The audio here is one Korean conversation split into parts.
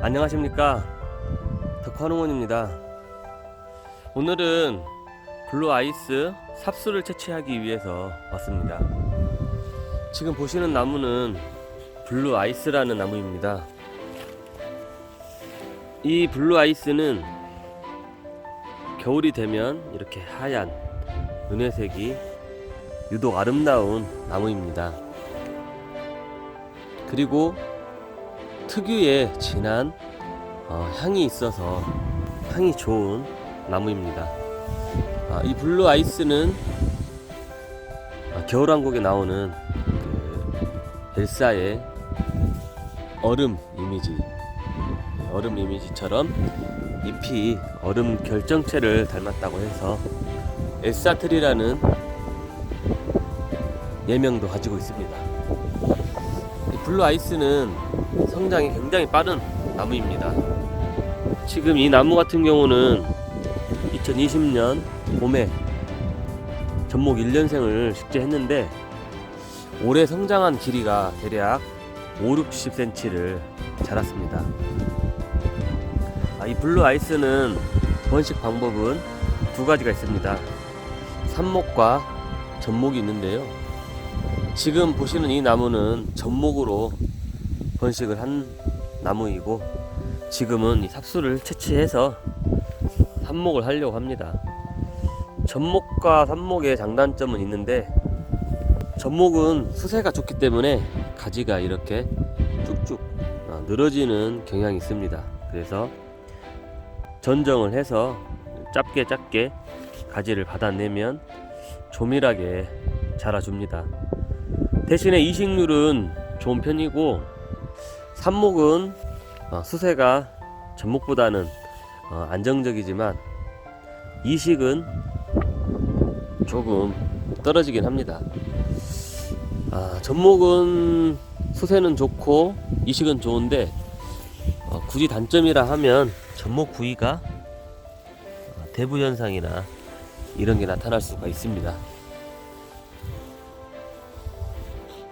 안녕하십니까? 덕환홍원입니다. 오늘은 블루 아이스 삽수를 채취하기 위해서 왔습니다. 지금 보시는 나무는 블루 아이스라는 나무입니다. 이 블루 아이스는 겨울이 되면 이렇게 하얀 은회색이 유독 아름다운 나무입니다. 그리고 특유의 진한 어, 향이 있어서 향이 좋은 나무입니다. 아, 이 블루 아이스는 아, 겨울왕국에 나오는 그 엘사의 얼음 이미지, 얼음 이미지처럼 잎이 얼음 결정체를 닮았다고 해서 엘사트리라는 예명도 가지고 있습니다. 이 블루 아이스는 성장이 굉장히 빠른 나무입니다. 지금 이 나무 같은 경우는 2020년 봄에 전목 1년생을 식재했는데 올해 성장한 길이가 대략 5, 60cm를 자랐습니다. 아, 이 블루 아이스는 번식 방법은 두 가지가 있습니다. 삽목과 전목이 있는데요. 지금 보시는 이 나무는 전목으로 번식을 한 나무이고 지금은 이 삽수를 채취해서 삽목을 하려고 합니다. 전목과 삽목의 장단점은 있는데 전목은 수세가 좋기 때문에 가지가 이렇게 쭉쭉 어, 늘어지는 경향이 있습니다. 그래서 전정을 해서 짧게 짧게 가지를 받아내면 조밀하게 자라줍니다. 대신에 이식률은 좋은 편이고 삽목은 어, 수세가 전목보다는 어, 안정적이지만 이식은 조금 떨어지긴 합니다. 아, 전목은 수세는 좋고 이식은 좋은데 어, 굳이 단점이라 하면 전목 부위가 어, 대부 현상이나 이런 게 나타날 수가 있습니다.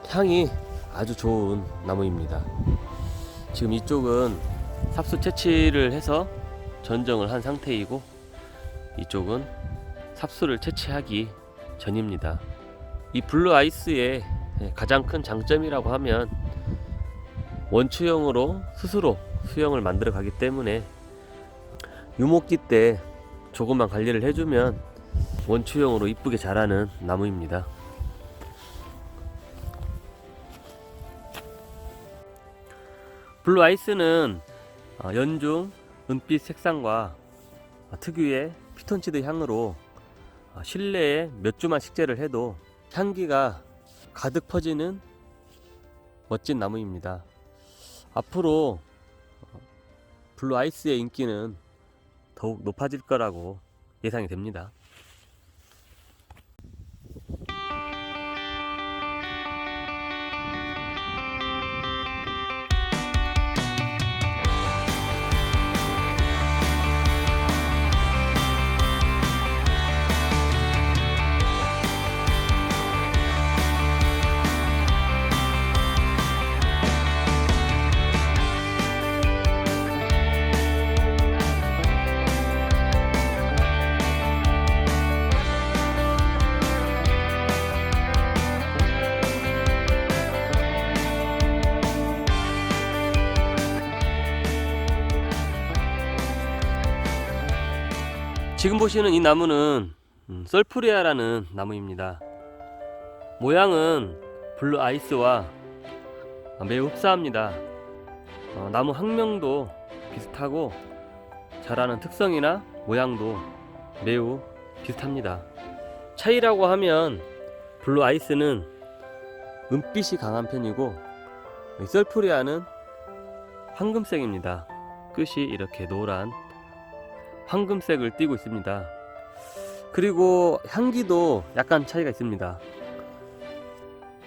향이 아주 좋은 나무입니다. 지금 이쪽은 삽수 채취를 해서 전정을 한 상태이고 이쪽은 삽수를 채취하기 전입니다. 이 블루 아이스의 가장 큰 장점이라고 하면 원추형으로 스스로 수영을 만들어 가기 때문에 유목기 때 조금만 관리를 해주면 원추형으로 이쁘게 자라는 나무입니다. 블루 아이스는 어, 연중 은빛 색상과 특유의 피톤치드 향으로 어, 실내에 몇 주만 식재를 해도 향기가 가득 퍼지는 멋진 나무입니다. 앞으로 어, 블루 아이스의 인기는 더욱 높아질 거라고 예상이 됩니다. 지금 보시는 이 나무는 음, 썰프리아라는 나무입니다. 모양은 블루 아이스와 매우 흡사합니다. 어, 나무 학명도 비슷하고 자라는 특성이나 모양도 매우 비슷합니다. 차이라고 하면 블루 아이스는 은빛이 강한 편이고 이 썰프리아는 황금색입니다. 끝이 이렇게 노란 황금색을 띠고 있습니다. 그리고 향기도 약간 차이가 있습니다.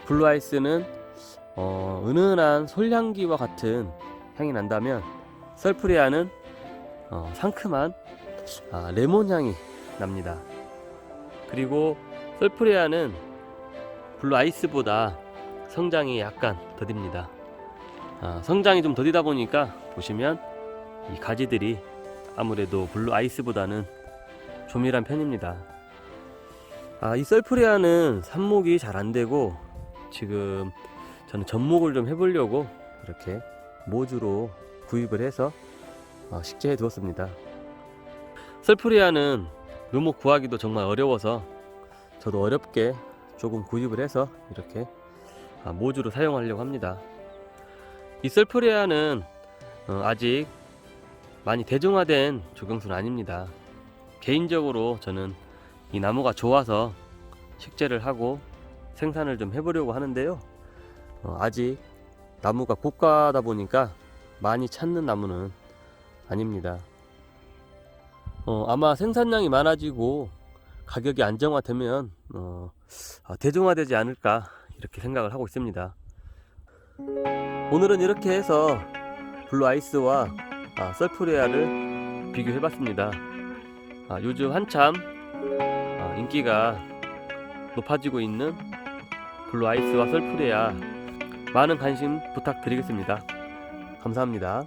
블루 아이스는 어, 은은한 솔향기와 같은 향이 난다면 썰프리아는 어, 상큼한 아, 레몬 향이 납니다. 그리고 썰프리아는 블루 아이스보다 성장이 약간 더딥니다. 아, 성장이 좀 더디다 보니까 보시면 이 가지들이 아무래도 블루 아이스보다는 조밀한 편입니다. 아, 이 썰프레아는 삽목이 잘 안 되고 지금 저는 접목을 좀 해보려고 이렇게 모주로 구입을 해서 어, 식재해 두었습니다. 썰프레아는 묘목 구하기도 정말 어려워서 저도 어렵게 조금 구입을 해서 이렇게 아, 모주로 사용하려고 합니다. 이 썰프레아는 어, 아직 많이 대중화된 조경수는 아닙니다. 개인적으로 저는 이 나무가 좋아서 식재를 하고 생산을 좀 해보려고 하는데요. 어, 아직 나무가 고가다 보니까 많이 찾는 나무는 아닙니다. 어, 아마 생산량이 많아지고 가격이 안정화되면 어, 아, 대중화되지 않을까 이렇게 생각을 하고 있습니다. 오늘은 이렇게 해서 블루 아이스와 아, 썰프레아를 비교해봤습니다. 아, 요즘 한참 아, 인기가 높아지고 있는 블루 아이스와 썰프레아 많은 관심 부탁드리겠습니다. 감사합니다.